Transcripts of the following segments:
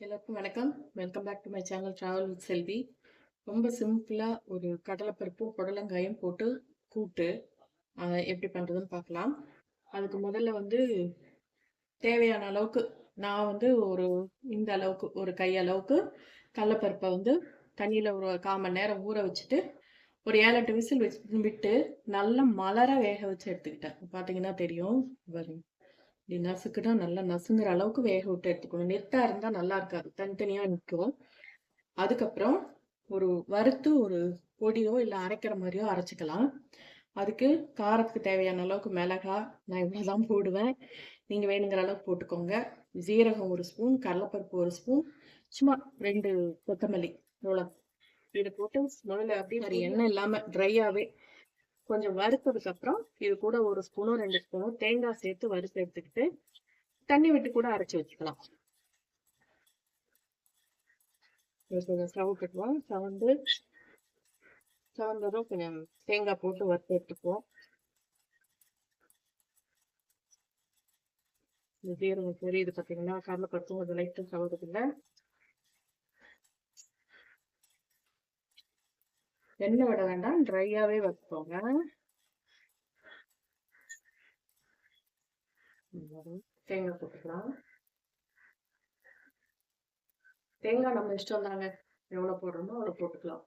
எல்லாருக்கும் வணக்கம். Welcome back to my channel travel with Selvi ரொம்ப சிம்பிளாக ஒரு கடலைப்பருப்பும் புடலங்காயும் போட்டு கூட்டு அதை எப்படி பண்ணுறதுன்னு பார்க்கலாம். அதுக்கு முதல்ல வந்து தேவையான அளவுக்கு நான் வந்து ஒரு இந்த அளவுக்கு ஒரு கை அளவுக்கு கடலைப்பருப்பை வந்து தண்ணியில் ஒரு கால் மணி நேரம் ஊற வச்சுட்டு ஒரு ஏழு எட்டு விசில் வச்சு விட்டு நல்லா மலர வேக வச்சு எடுத்துக்கிட்டேன். பார்த்தீங்கன்னா தெரியும் வரும் இப்படி நசுக்குனா நல்லா நசுங்குற அளவுக்கு வேக விட்டு எடுத்துக்கணும். நெத்தா இருந்தா நல்லா இருக்காது. தனித்தனியா நிற்கும். அதுக்கப்புறம் ஒரு வறுத்து ஒரு பொடியோ இல்லை அரைக்கிற மாதிரியோ அரைச்சிக்கலாம். அதுக்கு காரத்துக்கு தேவையான அளவுக்கு மிளகா நான் இவ்வளோதான் போடுவேன். நீங்க வேணுங்கிற அளவுக்கு போட்டுக்கோங்க. ஜீரகம் ஒரு ஸ்பூன் கடலைப்பருப்பு ஒரு ஸ்பூன் சும்மா ரெண்டு கொத்தமல்லி. இவ்வளோ இது போட்டு முதல்ல அப்படியே எண்ணெய் இல்லாம ட்ரையாவே கொஞ்சம் வறுத்ததுக்கு அப்புறம் இது கூட ஒரு ஸ்பூனோ ரெண்டு ஸ்பூனோ தேங்காய் சேர்த்து வறுத்து எடுத்துக்கிட்டு தண்ணி விட்டு கூட அரைச்சி வச்சுக்கலாம். கொஞ்சம் ஸ்டவ் கட்டுவோம். சவந்து சவந்ததும் கொஞ்சம் தேங்காய் போட்டு வறுத்து எடுத்துக்குவோம். இந்த ஜீரகம் தெரியுது பார்த்தீங்கன்னா கடலைப்பருப்பும் கொஞ்சம் லைட்டாக சவதுக்குள்ள எண்ணெய் விட வேண்டாம் ட்ரையாவே வைப்போங்க. தேங்காய் போட்டுக்கலாம். தேங்காய் நம்ம இஷ்டம் தாங்க. எவ்வளோ போடுறோமோ அவ்வளோ போட்டுக்கலாம்.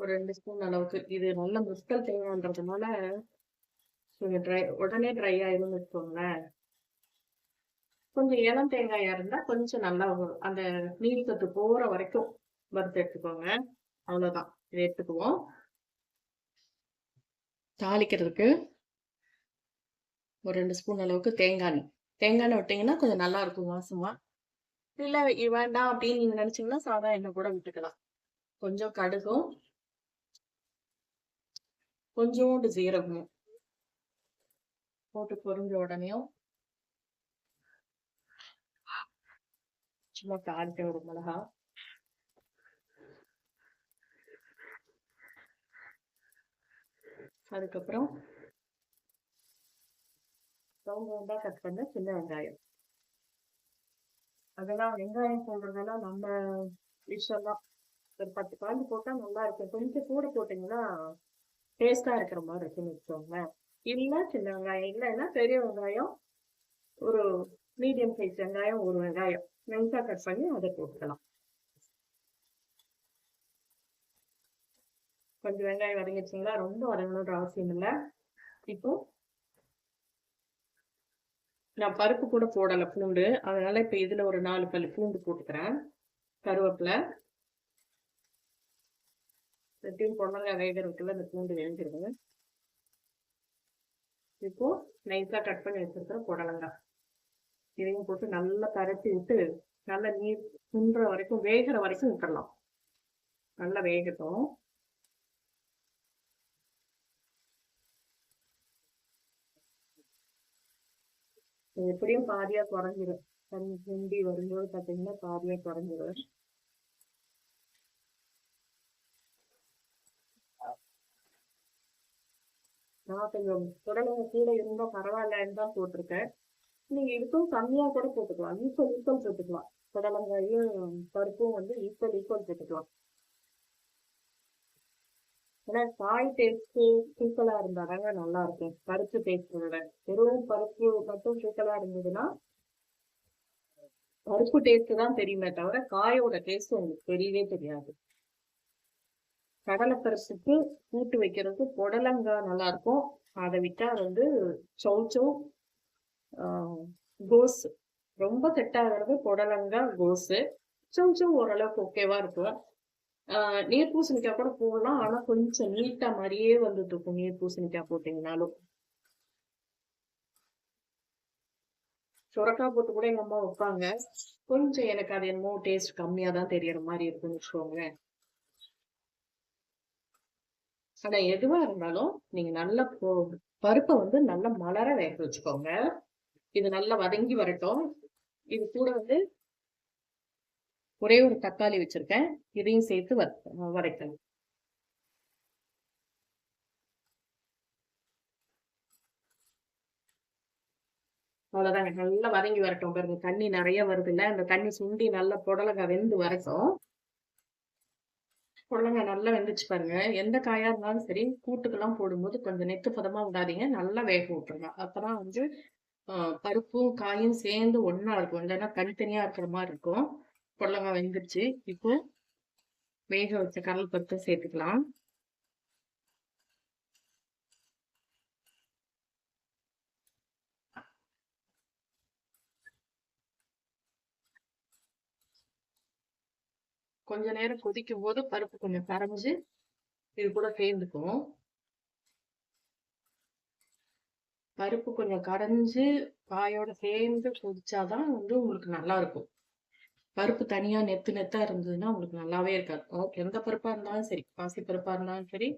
ஒரு ரெண்டு ஸ்பூன் அளவுக்கு. இது நல்ல முஸ்கல் தேங்காய்ன்றதுனால நீங்கள் ட்ரை உடனே ட்ரை ஆயிரும்னு வச்சுக்கோங்களேன். கொஞ்சம் இளம் தேங்காயா இருந்தா கொஞ்சம் நல்லா வரும். அந்த நீர் சத்து போற வரைக்கும் வறுத்து எடுத்துக்கோங்க. அவ்வளவுதான். இதை எடுத்துக்குவோம். தாளிக்கிறதுக்கு ஒரு ரெண்டு ஸ்பூன் அளவுக்கு தேங்காய் எண்ணெய். தேங்காய் எண்ணெய் விட்டீங்கன்னா கொஞ்சம் நல்லா இருக்கும் வாசமா. இல்லை வேண்டாம் அப்படின்னு நீங்க நினைச்சீங்கன்னா சாதா எண்ணெய் கூட விட்டுக்கலாம். கொஞ்சம் கடுகும். கொஞ்சோண்டு ஜீரகமும் போட்டு பொரிஞ்ச உடனேயும் சும்மா தாளிக்க ஒரு மிளகா. அதுக்கப்புறம் ரவுண்ட் ரவுண்டாக கட் பண்ண சின்ன வெங்காயம். அதெல்லாம் வெங்காயம் போடுறதெல்லாம் நம்ம விஷயம் தான். ஒரு பத்து காய்ச்சி போட்டால் நல்லா இருக்கும். கொஞ்சம் கூட போட்டிங்கன்னா டேஸ்ட்டாக இருக்கிற மாதிரி இருக்குன்னு வச்சுக்கோங்களேன். இல்லை சின்ன வெங்காயம். இல்லைன்னா பெரிய வெங்காயம். ஒரு மீடியம் சைஸ் வெங்காயம் ஒரு வெங்காயம். நைஸா கட் பண்ணி அதை போட்டுக்கலாம். கொஞ்சம் வெங்காயம் வதங்கிடுச்சிங்களா? ரொம்ப வதங்கணுன்ற அவசியம் இல்லை. இப்போ நான் பருப்பு கூட போடலை பூண்டு. அதனால இப்போ இதில் ஒரு நாலு பல் பூண்டு போட்டுக்கிறேன். கருவேப்பிலை. ரெட்டையும் பொண்ணங்க வேகிறதுக்குள்ள அந்த பூண்டு வேஞ்சிருங்க இப்போ நைஸாக கட் பண்ணி வச்சிருக்கிற புடலங்காய். இதையும் போட்டு நல்லா கரைச்சி விட்டு நல்லா நீர் சுன்ற வரைக்கும் வேகிற வரைக்கும் விட்டுடலாம் நல்லா வேகட்டும். எப்படியும் பாதியா குறைஞ்சிடும் தண்ணி சுண்டி வரும்போது பார்த்தீங்கன்னா பாதியா குறைஞ்சிடும் நான் கொஞ்சம் புடலங்க கீழே இருந்தா பரவாயில்லன்னு தான் போட்டிருக்கேன். நீங்க இதுக்கும் கம்மியா கூட போட்டுக்கலாம். ஈக்குவல் ஈக்குவல் போட்டுக்கலாம். புடலங்காயும் பருப்பும் வந்து ஈக்குவல் ஈக்குவல் போட்டுக்கலாம். ஏன்னா காய் டேஸ்ட் தூக்கலா இருந்தாதாங்க நல்லா இருக்கும் பருப்பு டேஸ்டோட வெறும் பருப்பு மட்டும் தூக்கலா இருந்ததுன்னா பருப்பு டேஸ்ட் தான் தெரியுமே தவிர காயோட டேஸ்ட் உங்களுக்கு தெரியவே தெரியாது. கடலை பருப்புக்கு கூட்டு வைக்கிறது புடலங்காய் நல்லா இருக்கும் அதை விட்டா வந்து சௌச்சௌ கோஸ். ரொம்ப செட் ஆகிறது புடலங்காய் கோஸு. சௌ ஓரளவுக்கு ஓகேவா இருக்கும். நீர் பூசணிக்காய் கூட போடலாம். ஆனா கொஞ்சம் நீட்டா மாதிரியே வந்துட்டு இருக்கும் நீர் பூசணிக்காய் போட்டீங்கனாலும் சுரக்காய் போட்டு கூட எங்க அம்மா வைப்பாங்க. கொஞ்சம் எனக்கு அது என்னமோ டேஸ்ட் கம்மியா தான் தெரியற மாதிரி இருக்குன்னு வச்சுக்கோங்களேன். ஆனா எதுவா இருந்தாலும் நீங்க நல்ல பருப்பை வந்து நல்லா மலர வேக வச்சுக்கோங்க. இது நல்லா வதங்கி வரட்டும். இது கூட வந்து ஒரே ஒரு தக்காளி வச்சிருக்கேன். இதையும் சேர்த்து வரைக்கணும் அவ்வளோதாங்க நல்லா வதங்கி வரட்டும் பாருங்க. தண்ணி நிறைய வருது இல்லை அந்த தண்ணி சுண்டி நல்லா புடலங்காய் வெந்து வரட்டும். புடலங்காய் நல்லா வெந்துச்சு பாருங்க. எந்த காயா இருந்தாலும் சரி கூட்டுக்கெல்லாம் போடும்போது கொஞ்சம் நெத்து பதமா விடாதீங்க. நல்லா வேக விட்டுருங்க. அப்பதான் வந்து பருப்பும் காயும் சேர்ந்து ஒன்னா இருக்கும். இல்லைன்னா தனித்தனியா இருக்கிற மாதிரி இருக்கும். புடலங்காய் வெந்துருச்சு. இப்போ வேக வச்ச கடல் பருப்பு சேர்த்துக்கலாம். கொஞ்ச நேரம் கொதிக்கும் போது பருப்பு கொஞ்சம் கரைஞ்சு இது கூட சேர்ந்துக்கும். பருப்பு கொஞ்சம் கரைஞ்சு பாயோட சேர்ந்து கொதிச்சாதான் வந்து உங்களுக்கு நல்லா இருக்கும். பருப்பு தனியாக நெத்து நெத்தாக இருந்ததுன்னா உங்களுக்கு நல்லாவே இருக்காது. எந்த பருப்பாக இருந்தாலும் சரி. பாசி பருப்பாக இருந்தாலும் சரி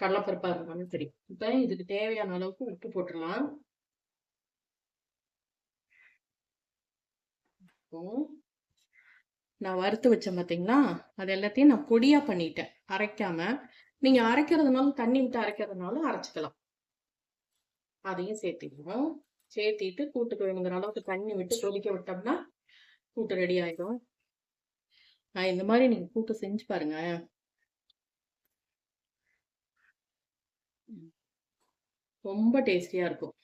கடலப்பருப்பாக இருந்தாலும் சரி. இப்போ இதுக்கு தேவையான அளவுக்கு உப்பு போட்டுடலாம். நான் வறுத்து வச்சேன் பார்த்தீங்களா அது எல்லாத்தையும் நான் பொடியாக பண்ணிட்டேன். அரைக்காம. நீங்கள் அரைக்கிறதுனாலும் தண்ணி விட்டு அரைக்கிறதுனாலும் அரைச்சிக்கலாம். அதையும் சேர்த்திக்கணும் சேர்த்திட்டு கூட்டுக்கு வேணுங்கிற அளவுக்கு தண்ணி விட்டு கொதிக்க விட்டோம்னா கூட்டு ரெடி ஆயிடும் நான் இந்த மாதிரி நீங்கள் கூட்டு செஞ்சு பாருங்க. ரொம்ப டேஸ்டியாக இருக்கும்.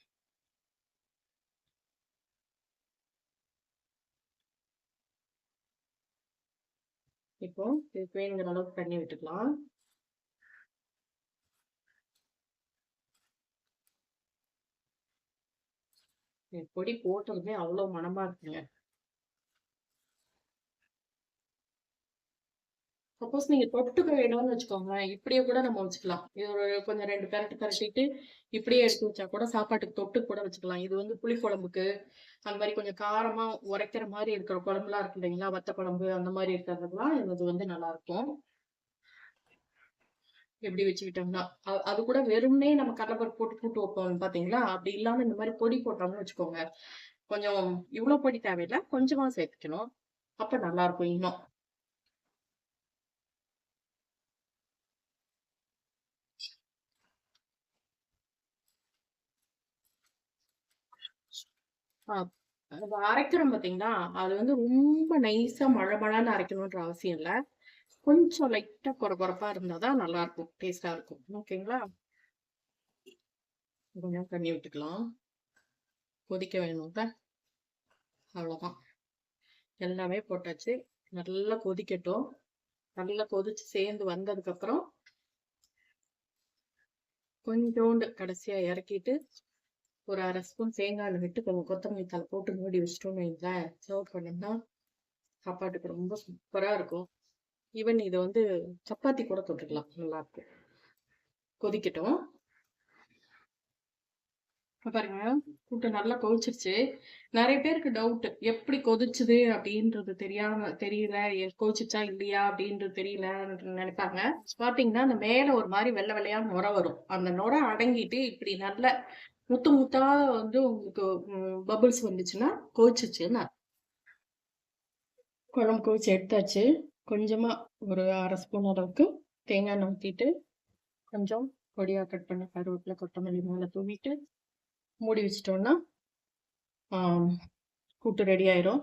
இப்போ இதுக்கு வேணுங்கிற அளவுக்கு தண்ணி விட்டுக்கலாம். பொடி போட்டதுமே அவ்வளவு மனமா இருக்குங்க. சப்போஸ் நீங்க தொட்டுக்க வேணும்னு வச்சுக்கோங்களேன் இப்படியே கூட நம்ம வச்சுக்கலாம். இது ஒரு கொஞ்சம் ரெண்டு கரட்டு கரட்டிட்டு இப்படியே எடுத்து வச்சா கூட சாப்பாட்டுக்கு தொட்டு கூட வச்சுக்கலாம். இது வந்து புளி குழம்புக்கு அந்த மாதிரி கொஞ்சம் காரமா உரைக்கிற மாதிரி இருக்கிற குழம்புலாம் இருக்கு இல்லைங்களா? வத்த குழம்பு அந்த மாதிரி இருக்கிறதுலாம் இது வந்து நல்லா இருக்கும் எப்படி வச்சுக்கிட்டோம்னா அது கூட வெறும்னே நம்ம கடலைப்பருப்பு போட்டு கூட்டு வைப்போம் பாத்தீங்களா? அப்படி இல்லாம இந்த மாதிரி பொடி போட்டோம்னு வச்சுக்கோங்க. கொஞ்சம் இவ்வளவு பொடி தேவையில்லை கொஞ்சமா சேர்த்துக்கணும். அப்ப நல்லா இருக்கும் இன்னும். அரைக்கிறோம் பாத்தீங்களா? அது வந்து ரொம்ப நைஸா மழை மழைன்னு அரைக்கணுன்ற அவசியம் இல்ல. கொஞ்சம் லைட்டா குறை இருந்தா தான் நல்லா இருக்கும் டேஸ்டா இருக்கும். ஓகேங்களா? கொஞ்சம் தண்ணி விட்டுக்கலாம் கொதிக்க வேணும்ல. அவ்வளவுதான். எல்லாமே போட்டாச்சு. நல்லா கொதிக்கட்டும். நல்லா கொதிச்சு சேர்ந்து வந்ததுக்கு அப்புறம் கொஞ்சோண்டு கடைசியா இறக்கிட்டு ஒரு அரை ஸ்பூன் தேங்காய் விட்டு கொஞ்சம் கொத்தமல்லி தலை போட்டு மூடி வச்சிட்டோம்னு வைங்களேன் சர்வ் பண்ணோம்னா சாப்பாட்டுக்கு ரொம்ப சூப்பராக இருக்கும். ஈவன் இதை வந்து சப்பாத்தி கூட தொட்டுக்கலாம் நல்லா இருக்கும் கொதிக்கட்டும். பாருங்க கூட்டு நல்லா கொதிச்சிருச்சு. நிறைய பேருக்கு டவுட் எப்படி கொதிச்சுது அப்படின்றது தெரியாம தெரியல கொதிச்சிச்சா இல்லையா அப்படின்றது தெரியல நினைப்பாங்க. பாத்தீங்கன்னா அந்த மேல ஒரு மாதிரி வெள்ளை வெள்ளையா நுர வரும். அந்த நுர அடங்கிட்டு இப்படி நல்ல முத்து முத்தா வந்து உங்களுக்கு பபுள்ஸ் வந்துச்சுன்னா கோச்சிச்சுன்னா குழம்பு கோச்சு எடுத்தாச்சு. கொஞ்சமாக ஒரு அரை ஸ்பூன் அளவுக்கு தேங்காய் எண்ணெய் ஊற்றிட்டு கொஞ்சம் பொடியாக கட் பண்ண கருவேப்பிலை கொத்தமல்லி மேலே தூவிட்டு மூடி வச்சிட்டோன்னா கூட்டு ரெடி ஆயிரும்.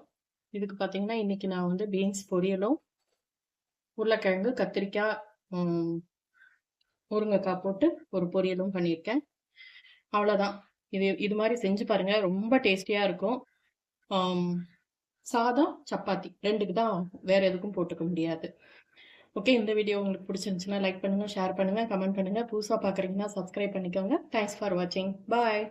இதுக்கு பார்த்தீங்கன்னா இன்னைக்கு நான் வந்து பீன்ஸ் பொரியலும் உருளைக்கிழங்கு கத்திரிக்காய் முருங்கைக்காய் போட்டு ஒரு பொரியலும் பண்ணியிருக்கேன். அவ்வளோதான் இது இது மாதிரி செஞ்சு பாருங்க. ரொம்ப டேஸ்டியாக இருக்கும். சாதம் சப்பாத்தி. ரெண்டுக்கு தான் வேற எதுக்கும் போட்டுக்க முடியாது. ஓகே இந்த வீடியோ உங்களுக்கு பிடிச்சிருந்துச்சுன்னா லைக் பண்ணுங்கள் ஷேர் பண்ணுங்கள் கமெண்ட் பண்ணுங்கள் புதுசாக பார்க்குறீங்கன்னா சப்ஸ்கிரைப் பண்ணிக்கோங்க. தேங்க்ஸ் ஃபார் வாட்சிங் பாய்